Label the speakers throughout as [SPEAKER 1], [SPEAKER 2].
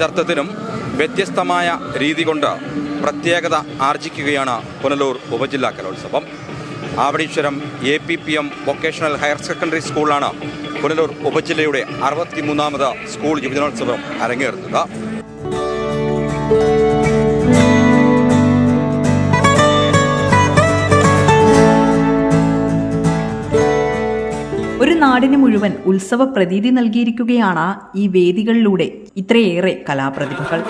[SPEAKER 1] ഏതർത്ഥത്തിലും വ്യത്യസ്തമായ രീതി കൊണ്ട് പ്രത്യേകത ആർജിക്കുകയാണ് പുനലൂർ ഉപജില്ലാ കലോത്സവം. Avaneeswaram A P P M vocational higher secondary സ്കൂളാണ് പുനലൂർ ഉപജില്ലയുടെ അറുപത്തിമൂന്നാമത് സ്കൂൾ യുവജനോത്സവം അരങ്ങേറുന്നത്.
[SPEAKER 2] ഒരു നാടിന് മുഴുവൻ ഉത്സവ പ്രതീതി നൽകിയിരിക്കുകയാണ് ഈ വേദികളിലൂടെ ഇത്രയേറെ കലാപ്രതിഭകൾ.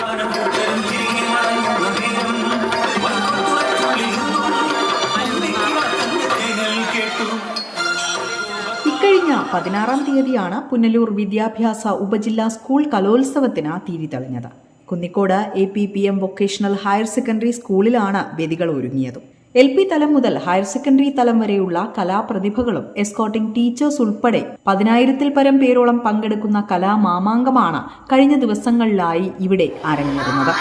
[SPEAKER 2] ഇക്കഴിഞ്ഞ പതിനാറാം തീയതിയാണ് പുനലൂർ വിദ്യാഭ്യാസ ഉപജില്ലാ സ്കൂൾ കലോത്സവത്തിന് തിരിതെളിഞ്ഞത് Kunnicode A P P M vocational higher secondary സ്കൂളിലാണ് വേദികൾ ഒരുങ്ങിയത്. എൽ പി തലം മുതൽ ഹയർ സെക്കൻഡറി തലം വരെയുള്ള കലാപ്രതിഭകളും എസ്കോട്ടിംഗ് ടീച്ചേഴ്സ് ഉൾപ്പെടെ പതിനായിരത്തിൽ പരം പേരോളം പങ്കെടുക്കുന്ന കലാമാമാങ്കമാണ് കഴിഞ്ഞ ദിവസങ്ങളിലായി ഇവിടെ അരങ്ങേറുന്നത്.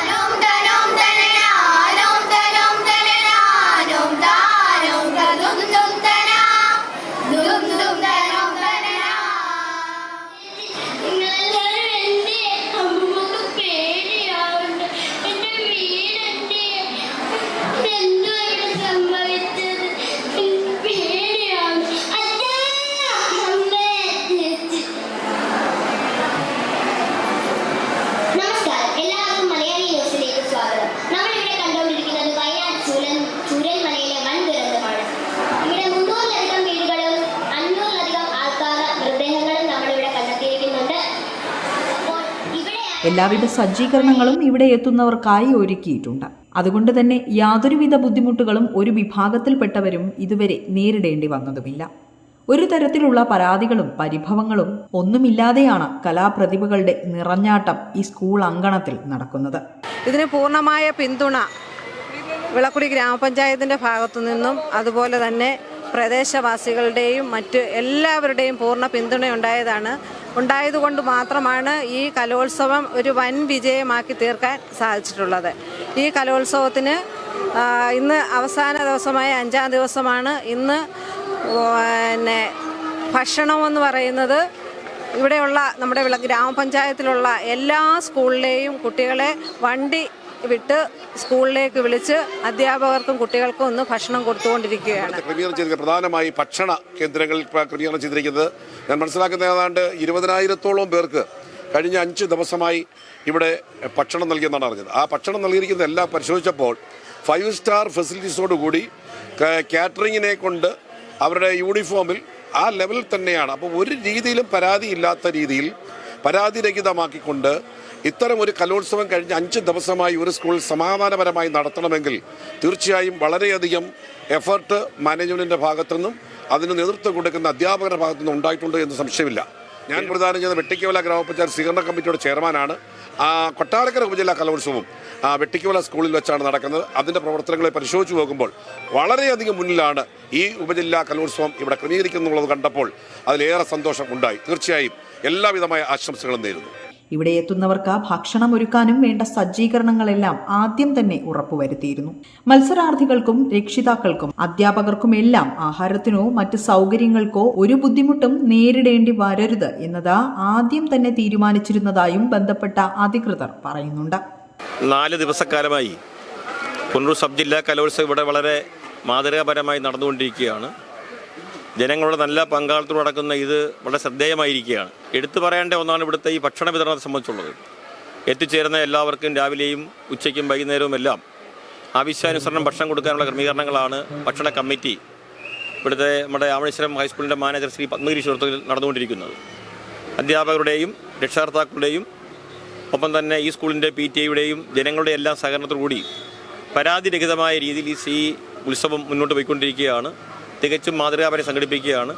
[SPEAKER 2] എല്ലാവിധ സജ്ജീകരണങ്ങളും ഇവിടെ എത്തുന്നവർക്കായി ഒരുക്കിയിട്ടുണ്ട്. അതുകൊണ്ട് തന്നെ യാതൊരുവിധ ബുദ്ധിമുട്ടുകളും ഒരു വിഭാഗത്തിൽപ്പെട്ടവരും ഇതുവരെ നേരിടേണ്ടി വന്നതുമില്ല. ഒരു തരത്തിലുള്ള പരാതികളും പരിഭവങ്ങളും ഒന്നുമില്ലാതെയാണ് കലാപ്രതിഭകളുടെ നിറഞ്ഞാട്ടം ഈ സ്കൂൾ അങ്കണത്തിൽ നടക്കുന്നത്.
[SPEAKER 3] ഇതിന് പൂർണമായ പിന്തുണ വിളക്കുടി ഗ്രാമപഞ്ചായത്തിന്റെ ഭാഗത്തു നിന്നും അതുപോലെ തന്നെ പ്രദേശവാസികളുടെയും മറ്റ് എല്ലാവരുടെയും പൂർണ പിന്തുണയുണ്ടായതാണ് ഉണ്ടായതുകൊണ്ട് മാത്രമാണ് ഈ കലോത്സവം ഒരു വൻ വിജയമാക്കി തീർക്കാൻ സാധിച്ചിട്ടുള്ളത്. ഈ കലോത്സവത്തിന് ഇന്ന് അവസാന ദിവസമായ അഞ്ചാം ദിവസമാണ്. ഇന്ന് പിന്നെ ഭക്ഷണമെന്ന് പറയുന്നത് ഇവിടെയുള്ള നമ്മുടെ ഗ്രാമപഞ്ചായത്തിലുള്ള എല്ലാ സ്കൂളിലെയും കുട്ടികളെ വണ്ടി വിട്ട് സ്കൂളിലേക്ക് വിളിച്ച് അധ്യാപകർക്കും കുട്ടികൾക്കും ഒന്ന് ഭക്ഷണം കൊടുത്തുകൊണ്ടിരിക്കുകയാണ്.
[SPEAKER 4] ക്രമീകരണം ചെയ്തിരിക്കുന്നത് പ്രധാനമായി ഭക്ഷണ കേന്ദ്രങ്ങളിൽ ക്രമീകരണം ചെയ്തിരിക്കുന്നത്. ഞാൻ മനസ്സിലാക്കുന്ന ഏതാണ്ട് ഇരുപതിനായിരത്തോളം പേർക്ക് കഴിഞ്ഞ അഞ്ച് ദിവസമായി ഇവിടെ ഭക്ഷണം നൽകിയെന്നാണ് അറിഞ്ഞത്. ആ ഭക്ഷണം നൽകിയിരിക്കുന്ന എല്ലാം പരിശോധിച്ചപ്പോൾ ഫൈവ് സ്റ്റാർ ഫെസിലിറ്റീസോടുകൂടി കാറ്ററിങ്ങിനെ കൊണ്ട് അവരുടെ യൂണിഫോമിൽ ആ ലെവലിൽ തന്നെയാണ്. അപ്പോൾ ഒരു രീതിയിലും പരാതിയില്ലാത്ത രീതിയിൽ പരാതിരഹിതമാക്കിക്കൊണ്ട് ഇത്തരം ഒരു കലോത്സവം കഴിഞ്ഞ് അഞ്ച് ദിവസമായി ഒരു സ്കൂൾ സമാധാനപരമായി നടത്തണമെങ്കിൽ തീർച്ചയായും വളരെയധികം എഫർട്ട് മാനേജ്മെന്റിന്റെ ഭാഗത്തുനിന്നും അതിന് നേതൃത്വം കൊടുക്കുന്ന അധ്യാപകരുടെ ഭാഗത്തുനിന്നും ഉണ്ടായിട്ടുണ്ട് എന്ന് സംശയമില്ല. ഞാൻ പ്രധാനം ചെയ്യുന്ന വെട്ടിക്കവല ഗ്രാമപഞ്ചായത്ത് സ്വീകരണ കമ്മിറ്റിയുടെ ചെയർമാനാണ്. ആ കൊട്ടാരക്കര ഉപജില്ലാ കലോത്സവം വെട്ടിക്കവല സ്കൂളിൽ വെച്ചാണ് നടക്കുന്നത്. അതിന്റെ പ്രവർത്തനങ്ങളെ പരിശോധിച്ച് നോക്കുമ്പോൾ വളരെയധികം മുന്നിലാണ് ഈ ഉപജില്ലാ കലോത്സവം ഇവിടെ ക്രമീകരിക്കുന്നുള്ളത് കണ്ടപ്പോൾ അതിലേറെ സന്തോഷം ഉണ്ടായി. തീർച്ചയായും എല്ലാവിധമായ ആശംസകളും നേരുന്നു.
[SPEAKER 2] ഇവിടെ എത്തുന്നവർക്ക് ഭക്ഷണം ഒരുക്കാനും വേണ്ട സജ്ജീകരണങ്ങളെല്ലാം ആദ്യം തന്നെ ഉറപ്പുവരുത്തിയിരുന്നു. മത്സരാർത്ഥികൾക്കും രക്ഷിതാക്കൾക്കും അധ്യാപകർക്കുമെല്ലാം ആഹാരത്തിനോ മറ്റ് സൗകര്യങ്ങൾക്കോ ഒരു ബുദ്ധിമുട്ടും നേരിടേണ്ടി വരരുത് എന്നത് ആദ്യം തന്നെ തീരുമാനിച്ചിരുന്നതായും ബന്ധപ്പെട്ട അധികൃതർ പറയുന്നുണ്ട്.
[SPEAKER 5] നാല് ദിവസക്കാലമായി കുണ്ണൂർ സബ് ജില്ലാ കലോത്സവം ഇവിടെ വളരെ മാതൃകാപരമായി നടന്നുകൊണ്ടിരിക്കുകയാണ്. ജനങ്ങളുടെ നല്ല പങ്കാളിത്തം നടക്കുന്ന ഇത് വളരെ ശ്രദ്ധേയമായിരിക്കുകയാണ്. എടുത്തു പറയേണ്ട ഒന്നാണ് ഇവിടുത്തെ ഈ ഭക്ഷണ വിതരണത്തെ സംബന്ധിച്ചുള്ളത്. എത്തിച്ചേരുന്ന എല്ലാവർക്കും രാവിലെയും ഉച്ചയ്ക്കും വൈകുന്നേരവും എല്ലാം ആവശ്യാനുസരണം ഭക്ഷണം കൊടുക്കാനുള്ള ക്രമീകരണങ്ങളാണ് ഭക്ഷണ കമ്മിറ്റി ഇവിടുത്തെ നമ്മുടെ ആവണീശ്വരം ഹൈസ്കൂളിന്റെ മാനേജർ ശ്രീ പത്മഗിരി നേതൃത്വത്തിൽ നടന്നുകൊണ്ടിരിക്കുന്നത്. അധ്യാപകരുടെയും രക്ഷകർത്താക്കളുടെയും ഒപ്പം തന്നെ ഈ സ്കൂളിന്റെ പി ടി എയുടെയും ജനങ്ങളുടെ എല്ലാം സഹകരണത്തോടുകൂടി പരാതിരഹിതമായ രീതിയിൽ ഈ ഉത്സവം മുന്നോട്ട് പോയിക്കൊണ്ടിരിക്കുകയാണ്. തികച്ചും മാതൃകാപരം സംഘടിപ്പിക്കുകയാണ്.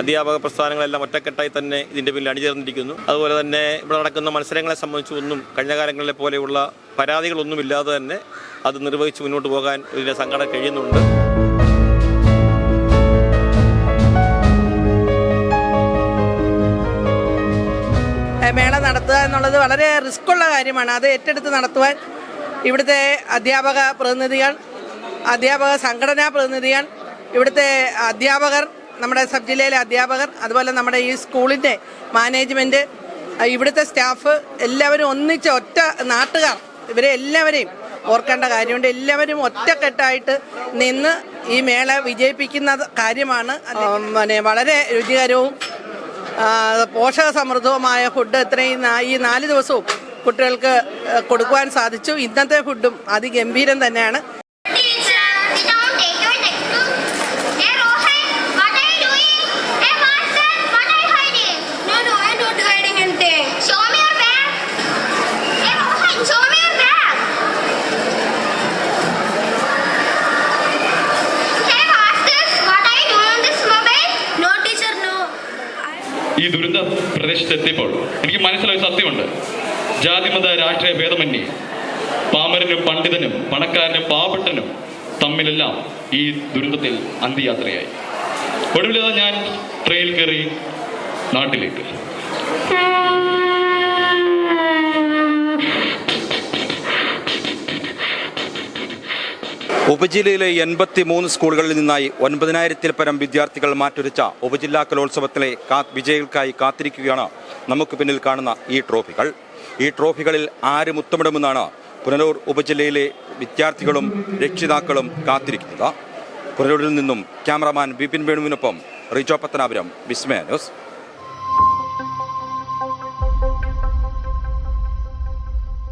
[SPEAKER 5] അധ്യാപക പ്രസ്ഥാനങ്ങളെല്ലാം ഒറ്റക്കെട്ടായി തന്നെ ഇതിന്റെ പിന്നിൽ അണിചേർന്നിരിക്കുന്നു. അതുപോലെ തന്നെ ഇവിടെ നടക്കുന്ന മത്സരങ്ങളെ സംബന്ധിച്ച് ഒന്നും കഴിഞ്ഞ കാലങ്ങളിലെ പോലെയുള്ള പരാതികളൊന്നുമില്ലാതെ തന്നെ അത് നിർവഹിച്ച് മുന്നോട്ട് പോകാൻ ഇതിന്റെ സംഘടന കഴിയുന്നുണ്ട്.
[SPEAKER 3] മേള നടത്തുക എന്നുള്ളത് വളരെ റിസ്ക്കുള്ള കാര്യമാണ്. അത് ഏറ്റെടുത്ത് നടത്തുവാൻ ഇവിടുത്തെ അധ്യാപക പ്രതിനിധികൾ അധ്യാപക സംഘടനാ പ്രതിനിധികൾ ഇവിടുത്തെ അധ്യാപകർ നമ്മുടെ സബ് ജില്ലയിലെ അധ്യാപകർ അതുപോലെ നമ്മുടെ ഈ സ്കൂളിന്റെ
[SPEAKER 6] മാനേജ്മെന്റ് ഇവിടുത്തെ സ്റ്റാഫ് എല്ലാവരും ഒന്നിച്ച് ഒറ്റ നാട്ടുകാർ ഇവരെ എല്ലാവരെയും ഓർക്കേണ്ട കാര്യമുണ്ട്. എല്ലാവരും ഒറ്റക്കെട്ടായിട്ട് നിന്ന് ഈ മേള വിജയിപ്പിക്കുന്ന കാര്യമാണ്. പിന്നെ വളരെ രുചികരവും പോഷക സമൃദ്ധവുമായ ഫുഡ് ഇത്രയും ഈ നാല് ദിവസവും കുട്ടികൾക്ക് കൊടുക്കുവാൻ സാധിച്ചു. ഇന്നത്തെ ഫുഡും അതിഗംഭീരം തന്നെയാണ്.
[SPEAKER 7] ഈ ദുരന്ത പ്രദേശത്തെത്തിയപ്പോൾ എനിക്ക് മനസ്സിലായ സത്യമുണ്ട്. ജാതിമത രാഷ്ട്രീയ ഭേദമന്യേ പാമരനും പണ്ഡിതനും പണക്കാരനും പാവപ്പെട്ടനും തമ്മിലെല്ലാം ഈ ദുരന്തത്തിൽ അന്ത്യയാത്രയായി. ഒടുവിലതാ ഞാൻ ട്രെയിനിൽ കയറി നാട്ടിലേക്ക്.
[SPEAKER 1] ഉപജില്ലയിലെ എൺപത്തി മൂന്ന് സ്കൂളുകളിൽ നിന്നായി ഒൻപതിനായിരത്തിൽ പരം വിദ്യാർത്ഥികൾ മാറ്റുരച്ച ഉപജില്ലാ കലോത്സവത്തിലെ വിജയികൾക്കായി കാത്തിരിക്കുകയാണ് നമുക്ക് പിന്നിൽ കാണുന്ന ഈ ട്രോഫികൾ. ഈ ട്രോഫികളിൽ ആര് മുത്തമിടുമെന്നാണ് പുനലൂർ ഉപജില്ലയിലെ വിദ്യാർത്ഥികളും രക്ഷിതാക്കളും കാത്തിരിക്കുന്നത്. പുനലൂരിൽ നിന്നും ക്യാമറാമാൻ വിപിൻ വേണുവിനൊപ്പം റിജോ പത്തനാപുരം വിസ്മയ ന്യൂസ്.